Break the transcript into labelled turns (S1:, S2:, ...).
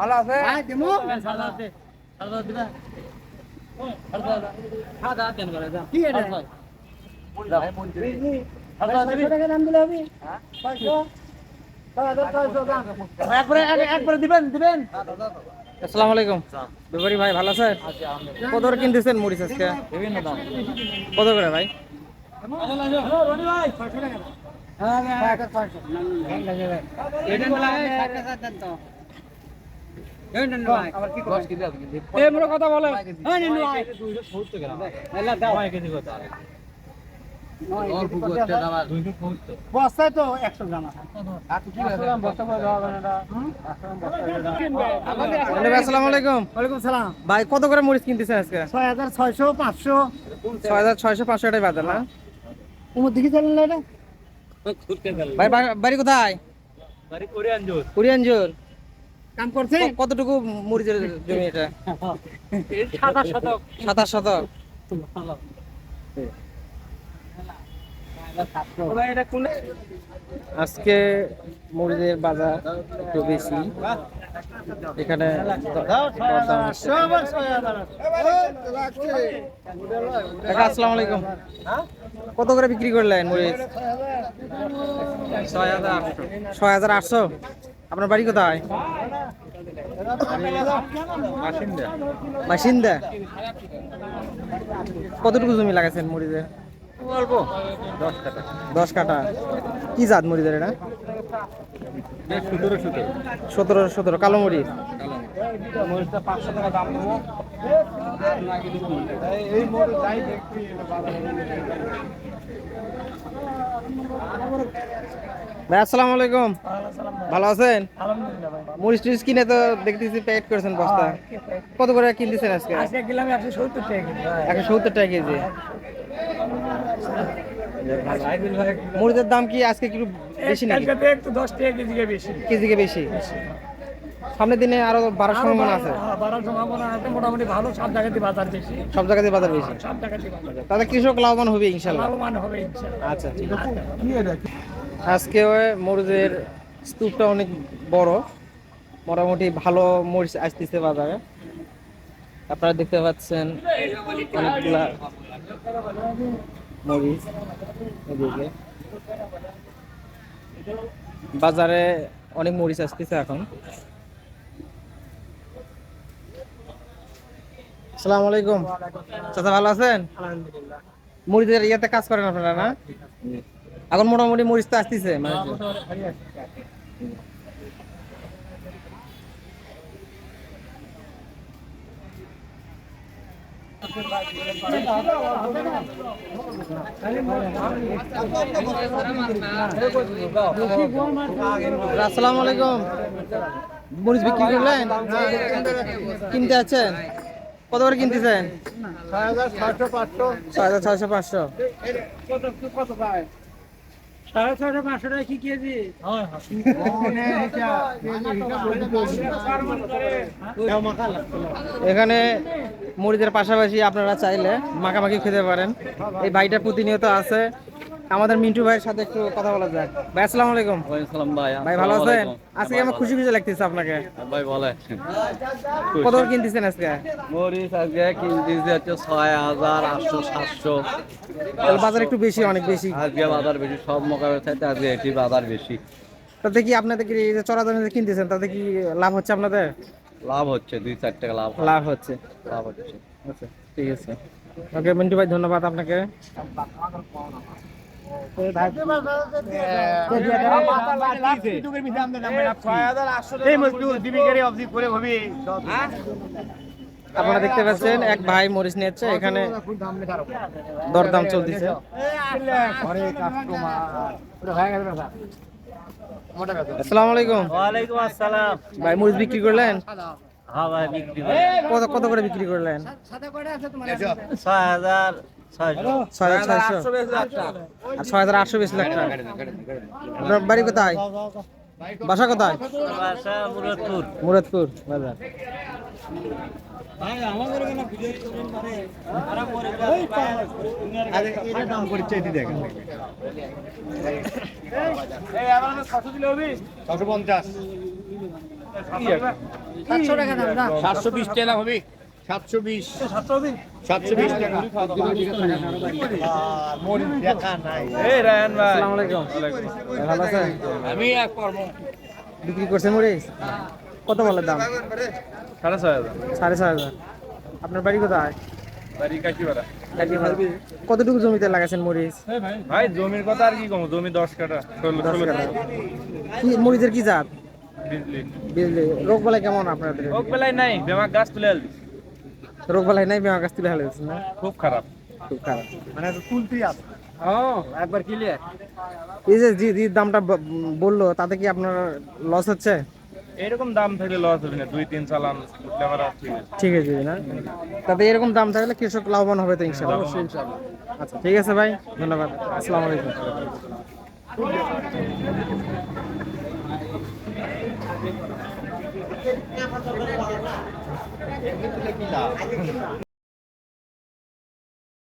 S1: ভালো আছে একবারে দিবেন দিবেন
S2: আসসালামু আলাইকুম। ব্যাপারী ভাই ভালো আছেন? কত করে কিনতেছেন মরিচ আজকে?
S3: বিভিন্ন দাম।
S2: কত করে ভাই?
S1: হ্যাঁ।
S2: কথা বলে
S1: নিনু
S4: ভাই
S1: বস্তায় তো একশো সালাম।
S2: ভাই কত করে মরিচ কিনতেছেন আজকে?
S1: ছয় হাজার ছয়শো পাঁচশো।
S2: ছয় হাজার ছয়শো পাঁচশো টাকায় বাজার না?
S1: তোমার দিকে চলেন না
S2: ভাই বাড়ি কোথায়? কুরিয়ানজোর।
S1: কাম করছে?
S2: কতটুকু মরিচের জমি এটা?
S4: শতক।
S2: সাতাশ শতক। আজকে মরিচের বাজার একটু বেশি। এখানে আসসালামু আলাইকুম। কত করে বিক্রি করলেন মরিচ ছয় হাজার আটশো। আপনার বাড়ি কোথায়? বাসিন্দা। কতটুকু জমি লাগাইছেন মরিচের
S3: অল্প।
S2: দশ কাটা। কি জাত মরিচের এটা? সতেরো কালো মরিচ মরিচটা পাঁচশো টাকা দাম দেবো
S1: এই মরিচ
S5: যাই
S1: দেখছি
S2: ভাই আসসালামু আলাইকুম। ভালো আছেন? মরিচ টরিচ কিনে তো দেখতেছি প্যাকেট করেছেন বস্তা। কত করে কিনতেছেন আজকে?
S6: একশো সত্তর টাকা কেজি
S2: একশো সত্তর টাকা কেজি মরিচের দাম কি আজকে একটু বেশি নাকি?
S6: একটু দশ টাকা কেজিকে বেশি।
S2: কেজিকে বেশি। সামনের দিনে আরও বাড়ার সম্ভাবনা আছে?
S6: হ্যাঁ, বাড়ার সম্ভাবনা আছে। মোটামুটি ভালো সব জায়গাতে বাজার বেশি।
S2: সব জায়গাতে বাজার বেশি?
S6: সব জায়গাতে
S2: বাজার তাতে কৃষক লাভবান হবে ইনশাল্লাহ?
S6: লাভবান হবে ইনশাআল্লাহ
S2: আচ্ছা ঠিক আছে। আজকে মরিচের স্তূপটা অনেক বড়। মোটামুটি ভালো মরিচ আসতেছে বাজারে। আপনারা দেখতে পাচ্ছেন অনেকগুলা মরিচ এদিকে। বাজারে অনেক মরিচ আসতেছে এখন। আসসালামু আলাইকুম। চাচা ভালো আছেন? মরিচের ইয়াতে কাজ করেন আপনারা না? এখন মোটামুটি মরিচ তো আসতেছে মানে আসসালামু আলাইকুম। মরিচ বিক্রি করলেন? কিনতে আছেন? কত করে কিনতেছেন?
S1: ছয় হাজার ছয়শো পাঁচশো।
S2: ছয় হাজার ছয়শো পাঁচশো। কত
S1: কত পায়
S6: সাড়ে ছয়শো পাঁচশো টাকা কি কেজি?
S2: এখানে মরিচের পাশাপাশি আপনারা চাইলে মাখামাখি খেতে পারেন। এই ভাইটা প্রতিনিয়ত আছে। আমাদের মিন্টু ভাইয়ের সাথে একটু কথা বলা যাক। ভাই আসসালামু আলাইকুম।
S3: ওয়া সালাম ভাই। ভাই ভালো আছেন? আজকে আমার খুশি
S2: খুশি লাগতেছে আপনাকে?
S3: ভাই ভালো আছেন। কত
S2: কিনতেছেন আজকে?
S3: মরিচ আজকে কিনতেছি হচ্ছে ছয় হাজার আটশো সাতশো। তাহলে বাজার একটু বেশি অনেক বেশি। আজকে বাজার বেশি সব মোকাবেলা চাইতে আজকে এটি বাজার বেশি।
S2: তাতে কি আপনাদের কি এই যে চড়া দামে কিনতেছেন তাতে কি লাভ হচ্ছে আপনাদের?
S3: লাভ হচ্ছে দুই চার টাকা লাভ
S2: লাভ হচ্ছে।
S3: লাভ হচ্ছে।
S2: আচ্ছা ঠিক আছে। ওকে মিন্টু ভাই ধন্যবাদ আপনাকে। আপনারা দেখতে পাচ্ছেন এক ভাই মরিচ নিয়েছে এখানে দরদাম চলতেছে। আসসালামু আলাইকুম।
S7: ওয়ালাইকুম আসসালাম
S2: ভাই মরিচ বিক্রি করলেন?
S7: হ্যাঁ ভাই বিক্রি
S2: কত কত করে বিক্রি করলেন?
S7: ছয় হাজার
S3: ছয়
S2: হাজার ছয়শো। আর ছয় হাজার আটশো বিশ লাখ টাকা আপনার বাড়ি কোথায়? বাসা কোথায়?
S7: মুরাদপুর।
S2: মুরাদপুর। বাজার।
S4: সাতশো টাকা না? সাতশো বিশ
S5: টাকা হবে। সাতশো বিশ। সাতশো বিশ?
S4: টাকা
S5: মরিচ দেখা নাই
S4: এই রায়ন ভাই। আসসালামু আলাইকুম।
S2: ভালো আছেন?
S4: আমি
S5: এক কর্ম।
S2: বিক্রি করছেন মরিচ কত বলে দাম?
S4: সাড়ে ছয় হাজার।
S2: সাড়ে ছয় হাজার। আপনার বাড়ি কোথায়? কতটুকু জমিতে লাগাছেন মরিচ
S4: ভাই জমির কথা আর কি কম? জমি দশ কাটা ষোলো। কাটা
S2: মরিচের কি জাত? বিজলি। রোগ বালাই কেমন আপনাদের? রোগ
S4: বেলায় নাই বেমাক গাছ তুলে
S2: রোগ বালাই নাই গাছ তুলে হালেছে না?
S4: খুব খারাপ।
S2: খুব খারাপ।
S1: মানে তুলতে আছে ও
S3: একবার ক্লিয়ার
S2: এই যে যে দামটা বলল তাতে কি আপনার লস হচ্ছে?
S4: এরকম দাম থাকলে লস হবে না দুই তিন চালান আমার
S2: ঠিক আছে। না? তাতে এরকম দাম থাকলে কৃষক লাভবান হবে তো ইনশাল্লাহ আচ্ছা ঠিক আছে ভাই ধন্যবাদ। আসসালামু আলাইকুম। เงี้ยพ่อต้องรู้ว่าล่ะไม่ต้องเล็กนิดเดียว